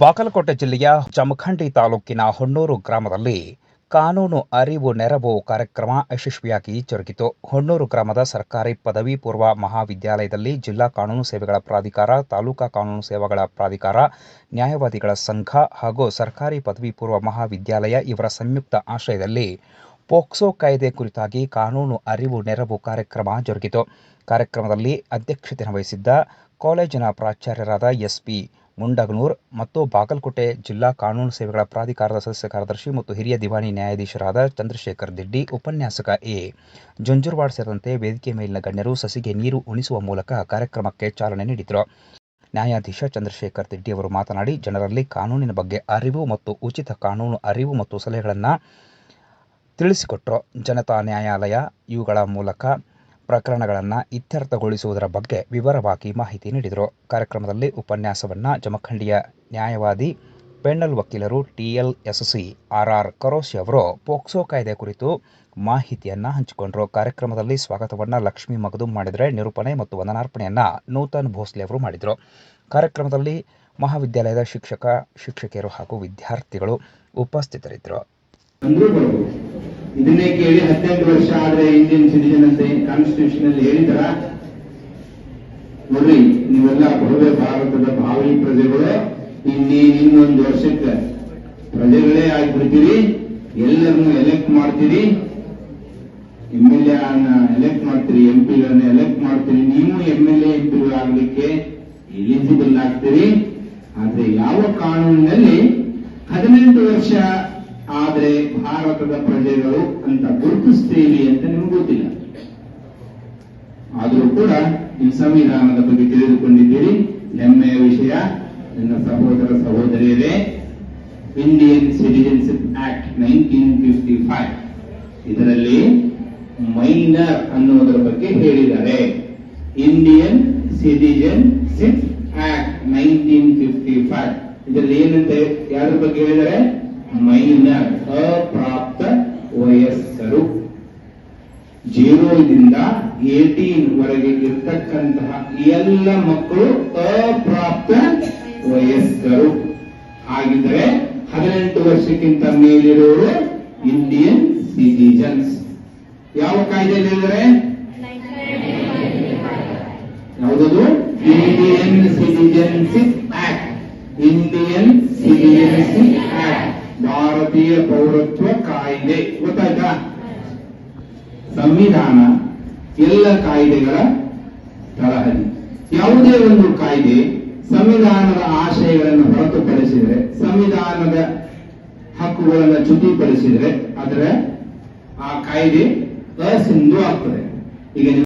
ಬಾಗಲಕೋಟೆ ಜಿಲ್ಲೆಯ ಜಮಖಂಡಿ ತಾಲೂಕಿನ ಹೊನ್ನೂರು ಗ್ರಾಮದಲ್ಲಿ ಕಾನೂನು ಅರಿವು ನೆರವು ಕಾರ್ಯಕ್ರಮ ಯಶಸ್ವಿಯಾಗಿ ಜರುಗಿತು. ಹೊನ್ನೂರು ಗ್ರಾಮದ ಸರ್ಕಾರಿ ಪದವಿ ಪೂರ್ವ ಮಹಾವಿದ್ಯಾಲಯದಲ್ಲಿ ಜಿಲ್ಲಾ ಕಾನೂನು ಸೇವೆಗಳ ಪ್ರಾಧಿಕಾರ, ತಾಲೂಕಾ ಕಾನೂನು ಸೇವೆಗಳ ಪ್ರಾಧಿಕಾರ, ನ್ಯಾಯವಾದಿಗಳ ಸಂಘ ಹಾಗೂ ಸರ್ಕಾರಿ ಪದವಿ ಪೂರ್ವ ಮಹಾವಿದ್ಯಾಲಯ ಇವರ ಸಂಯುಕ್ತ ಆಶ್ರಯದಲ್ಲಿ ಪೋಕ್ಸೋ ಕಾಯ್ದೆ ಕುರಿತಾಗಿ ಕಾನೂನು ಅರಿವು ನೆರವು ಕಾರ್ಯಕ್ರಮ ಜರುಗಿತು. ಕಾರ್ಯಕ್ರಮದಲ್ಲಿ ಅಧ್ಯಕ್ಷತೆ ವಹಿಸಿದ್ದ ಕಾಲೇಜಿನ ಪ್ರಾಚಾರ್ಯರಾದ ಎಸ್ಪಿ ಮುಂಡಗನೂರ್ ಮತ್ತು ಬಾಗಲಕೋಟೆ ಜಿಲ್ಲಾ ಕಾನೂನು ಸೇವೆಗಳ ಪ್ರಾಧಿಕಾರದ ಸದಸ್ಯ ಕಾರ್ಯದರ್ಶಿ ಮತ್ತು ಹಿರಿಯ ದಿವಾಣಿ ನ್ಯಾಯಾಧೀಶರಾದ ಚಂದ್ರಶೇಖರ್ ದಿಡ್ಡಿ, ಉಪನ್ಯಾಸಕ ಎ. ಜುಂಜುರ್ವಾಡ್ ಸೇರಿದಂತೆ ವೇದಿಕೆ ಮೇಲಿನ ಗಣ್ಯರು ಸಸಿಗೆ ನೀರು ಉಣಿಸುವ ಮೂಲಕ ಕಾರ್ಯಕ್ರಮಕ್ಕೆ ಚಾಲನೆ ನೀಡಿದರು. ನ್ಯಾಯಾಧೀಶ ಚಂದ್ರಶೇಖರ್ ದಿಡ್ಡಿ ಅವರು ಮಾತನಾಡಿ, ಜನರಲ್ಲಿ ಕಾನೂನಿನ ಬಗ್ಗೆ ಅರಿವು ಮತ್ತು ಉಚಿತ ಕಾನೂನು ಅರಿವು ಮತ್ತು ಸಲಹೆಗಳನ್ನು ತಿಳಿಸಿಕೊಟ್ಟರು ಜನತಾ ನ್ಯಾಯಾಲಯ ಇವುಗಳ ಮೂಲಕ ಪ್ರಕರಣಗಳನ್ನು ಇತ್ಯರ್ಥಗೊಳಿಸುವುದರ ಬಗ್ಗೆ ವಿವರವಾಗಿ ಮಾಹಿತಿ ನೀಡಿದರು. ಕಾರ್ಯಕ್ರಮದಲ್ಲಿ ಉಪನ್ಯಾಸವನ್ನು ಜಮಖಂಡಿಯ ನ್ಯಾಯವಾದಿ ಪೆನ್ನಲ್ ವಕೀಲರು ಟಿಎಲ್ ಎಸ್ಸಿ ಆರ್ ಕರೋಸಿ ಅವರು ಪೋಕ್ಸೋ ಕಾಯ್ದೆ ಕುರಿತು ಮಾಹಿತಿಯನ್ನು ಹಂಚಿಕೊಂಡರು. ಕಾರ್ಯಕ್ರಮದಲ್ಲಿ ಸ್ವಾಗತವನ್ನು ಲಕ್ಷ್ಮೀ ಮಗದು ಮಾಡಿದರೆ ನಿರೂಪಣೆ ಮತ್ತು ವಂದನಾರ್ಪಣೆಯನ್ನು ನೂತನ್ ಭೋಸ್ಲೆ ಅವರು ಮಾಡಿದರು. ಕಾರ್ಯಕ್ರಮದಲ್ಲಿ ಮಹಾವಿದ್ಯಾಲಯದ ಶಿಕ್ಷಕ, ಶಿಕ್ಷಕಿಯರು ಹಾಗೂ ವಿದ್ಯಾರ್ಥಿಗಳು ಉಪಸ್ಥಿತರಿದ್ದರು. ಇದನ್ನೇ ಕೇಳಿ ಹದಿನೆಂಟು ವರ್ಷ ಆದ್ರೆ ಇಂಡಿಯನ್ ಸಿಟಿಜನ್ ಅಂತ ಕಾನ್ಸ್ಟಿಟ್ಯೂಷನ್ ಅಲ್ಲಿ ಹೇಳಿದಾರ? ನೋಡ್ರಿ ನೀವೆಲ್ಲ ಭವ್ಯ ಭಾರತದ ಭಾವಿ ಪ್ರಜೆಗಳು, ಇನ್ನೇ ಇನ್ನೊಂದು ವರ್ಷಕ್ಕೆ ಪ್ರಜೆಗಳೇ ಆಗಿಬಿಡ್ತೀರಿ, ಎಲ್ಲರನ್ನೂ ಎಲೆಕ್ಟ್ ಮಾಡ್ತೀರಿ ಎಂ ಎಲ್ ಎಲೆಕ್ಟ್ ಮಾಡ್ತೀರಿ ಎಂ ಪಿಗಳನ್ನ ಎಲೆಕ್ಟ್ ಮಾಡ್ತೀರಿ, ನೀವು ಎಂ ಎಲ್ ಎ ಎಲಿಜಿಬಲ್ ಆಗ್ತೀರಿ. ಆದ್ರೆ ಯಾವ ಕಾನೂನಿನಲ್ಲಿ ಹದಿನೆಂಟು ವರ್ಷ ಭಾರತದ ಪ್ರಜೆಗಳು ಅಂತ ಗುರುತಿಸ್ತೀವಿ ಅಂತ ನಿಮ್ಗೆ ಗೊತ್ತಿಲ್ಲ. ಆದರೂ ಕೂಡ ಈ ಸಂವಿಧಾನದ ಬಗ್ಗೆ ತಿಳಿದುಕೊಂಡಿದ್ದೀರಿ. ಹೆಮ್ಮೆಯ ವಿಷಯ. ನನ್ನ ಸಹೋದರ ಸಹೋದರಿಯರೇ Indian citizenship act nineteen fifty five ಇದರಲ್ಲಿ ಮೈನರ್ ಅನ್ನೋದರ ಬಗ್ಗೆ ಹೇಳಿದ್ದಾರೆ. Indian citizenship act nineteen fifty five ಇದರಲ್ಲಿ ಏನಂತ, ಯಾರ ಬಗ್ಗೆ ಹೇಳಿದ್ದಾರೆ? ಮೈನರ್ ಅಪ್ರಾಪ್ತ ವಯಸ್ಕರು. ಜೀರೋದಿಂದ ಏಟೀನ್ ವರೆಗೆ ಇರ್ತಕ್ಕಂತಹ ಎಲ್ಲ ಮಕ್ಕಳು ಅಪ್ರಾಪ್ತ ವಯಸ್ಕರು. ಆಗಿದ್ರೆ ಹದಿನೆಂಟು ವರ್ಷಕ್ಕಿಂತ ಮೇಲಿರೋರು ಇಂಡಿಯನ್ ಸಿಟಿಜನ್ಸ್ ಯಾವ ಕಾಯ್ದೆ ಹೇಳಿದರೆ? ಯಾವುದದು? Indian citizenship act Indian citizenship act ಭಾರತೀಯ ಪೌರತ್ವ ಕಾಯ್ದೆ. ಗೊತ್ತಾಯ್ತಾ? ಸಂವಿಧಾನ ಎಲ್ಲ ಕಾಯ್ದೆಗಳ ತಳಹದಿ. ಯಾವುದೇ ಒಂದು ಕಾಯ್ದೆ ಸಂವಿಧಾನದ ಆಶಯಗಳನ್ನು ಹೊರತುಪಡಿಸಿದರೆ, ಸಂವಿಧಾನದ ಹಕ್ಕುಗಳನ್ನು ಚ್ಯುತಿಪಡಿಸಿದರೆ ಅದರ ಆ ಕಾಯ್ದೆ ಅಸಿಂಧು ಆಗ್ತದೆ. ಈಗ